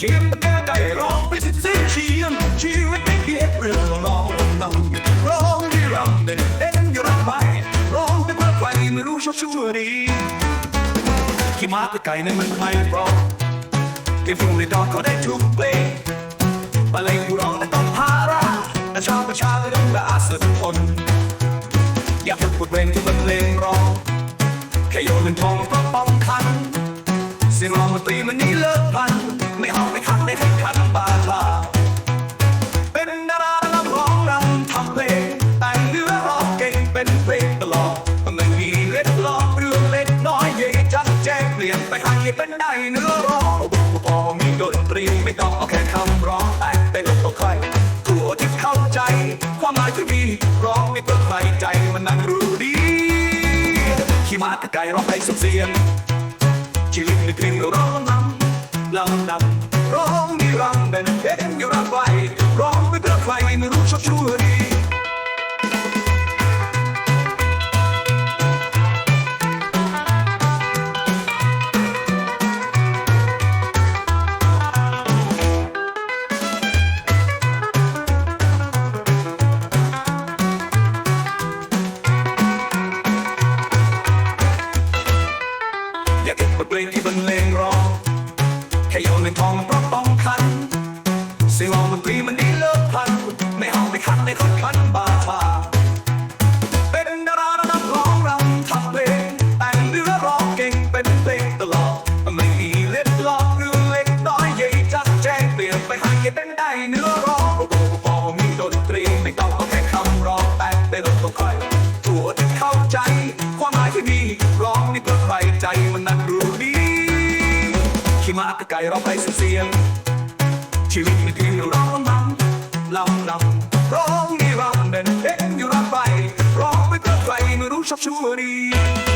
เขียนแก้ได้ร้องไปสิสิเชียงชีวิตไม่เพียงเรื่องร้องนำร้องที่รำเด่นเด่นอยู่รำไปร้องไปเพื่อใครไม่รู้ชอบชั่วดีขี่ม้าไปไกลในเมืองไทยร้องเก็บฟุ้งในดอกก็ได้ทุกเพลงบรรเลงร้องแต่ต้องพาราแต่ชาวประชาชนและอาสาทุกคนอยากฝึกบทเพลงที่บรรเลงร้องแค่โยนเงินทองก็ป้องกันเสียงร้องดนตรีมันนี่เลิกพัน ไม่เอาไม่คัดได้แข่งขันบาทาเป็นดารานักร้องรำทำเพลงแต่งเนื้อร้องเก่งเป็นเพลงตลอดไม่มีเล็ดลอกเรื่องเล็กน้อยใหญ่จัดแจ้งเปลี่ยนไปให้เป็นได้เนื้อร้องพอมีดนตรีไม่ต้องเอาแค่คำร้องแต่เป็นตัวใครตัวที่เข้าใจความหมายที่มีร้องไม่เพื่อใครใจมันนั่งรู้ดีขี่ม้าตะไกร้องให้สุดเสียงชีวิตในกลิ่นร้องนำ ลำนำร้องนี่รำเป็นเห็นอยู่รำไว้ร้องไปเพื่อใครไม่รู้ชอบชั่วดีอยากเก็บบทเพลงที่บรรเลงร้อง งินทองมันเพราะต้องคันเสียงร้องดนตีมันดีเลิศพัน ไม่เอาไม่คัดในคนคันบาทาเป็นดาราระดับร้องรำทำเพลงแต่งเนื้อร้องเก่งเป็นเพลงตลอดไม่มีเล็ดลอกเรื่อเล็กน้อยใหญ่จัดแจ้งเปลี่ยนไปให้เป็นได้เนื้อร้องโอ้โหพอมีดนตรีไม่ต้องเอาแค่คำร้องแต่เป็นตัวใครทั่วที่เข้าใจ ความหมายที่มีร้องนี่เพื่อใครใจ ม้าตะไกร้องไปเสียงชีวิตไม่ดีร้องนำลำนำร้องนี่รำเด่นเด่นอยู่รับไปร้องไปเพื่อใครไม่รู้ชอบชั่วดี